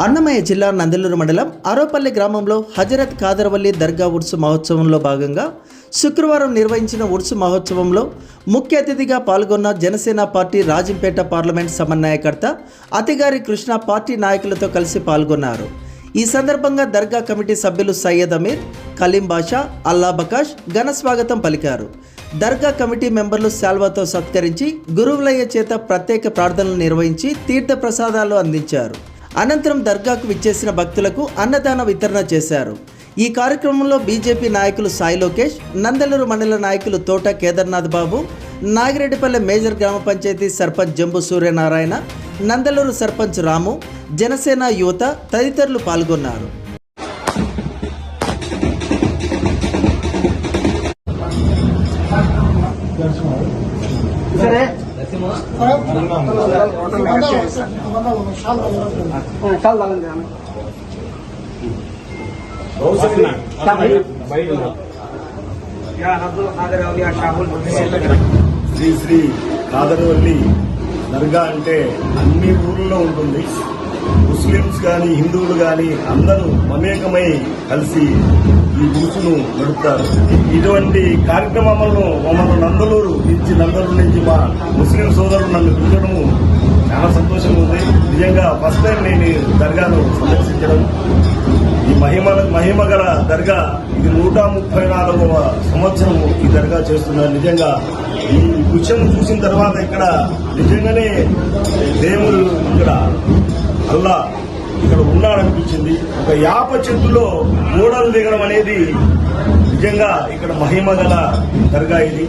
అన్నమయ్య జిల్లా నందలూరు మండలం అరోపల్లి గ్రామంలో హజరత్ కాదరవల్లి దర్గా ఉర్సు మహోత్సవంలో భాగంగా శుక్రవారం నిర్వహించిన ఉర్సు మహోత్సవంలో ముఖ్య అతిథిగా పాల్గొన్న జనసేన పార్టీ రాజంపేట పార్లమెంట్ సమన్వయకర్త అతిగారి కృష్ణ పార్టీ నాయకులతో కలిసి పాల్గొన్నారు. ఈ సందర్భంగా దర్గా కమిటీ సభ్యులు సయ్యద్ అమీర్ కలీం బాషా అల్లా బకాష్ ఘన స్వాగతం పలికారు. దర్గా కమిటీ మెంబర్లు శాల్వాతో సత్కరించి గురువులయ్య చేత ప్రత్యేక ప్రార్థనలు నిర్వహించి తీర్థ ప్రసాదాలు అందించారు. అనంతరం దర్గాకు విచ్చేసిన భక్తులకు అన్నదాన వితరణ చేశారు. ఈ కార్యక్రమంలో బీజేపీ నాయకులు సాయి లోకేష్ నందలూరు మండల నాయకులు తోట కేదార్నాథ్ బాబు నాగిరెడ్డిపల్లె మేజర్ గ్రామ పంచాయతీ సర్పంచ్ జంబు సూర్యనారాయణ నందలూరు సర్పంచ్ రాము జనసేన యువత తదితరులు పాల్గొన్నారు. శ్రీ శ్రీ కాదరవల్లి దర్గా అంటే అన్ని ఊర్లలో ఉంటుంది. ముస్లిమ్స్ కానీ హిందువులు కానీ అందరూ మమేకమై కలిసి ఈ గురుసును నడుపుతారు. ఇటువంటి కార్యక్రమాలను మమ్మల్ని నందలూరు నుంచి నందలూరు నుంచి మా ముస్లిం సోదరులు నన్ను పిలవడము చాలా సంతోషంగా ఉంది. నిజంగా ఫస్ట్ టైం నేను దర్గాను సందర్శించడం. ఈ మహిమ మహిమ గల దర్గా ఇది నూట ముప్పై నాలుగవ సంవత్సరం ఈ దర్గా చేస్తున్నారు. నిజంగా ఈ విషయం చూసిన తర్వాత ఇక్కడ నిజంగానే దేవుడు ఇక్కడ ఉన్నాడనిపించింది ఒక యాప చెట్టులో ఓడలు దిగడం అనేది నిజంగా ఇక్కడ మహిమ గల దర్గా ఇది.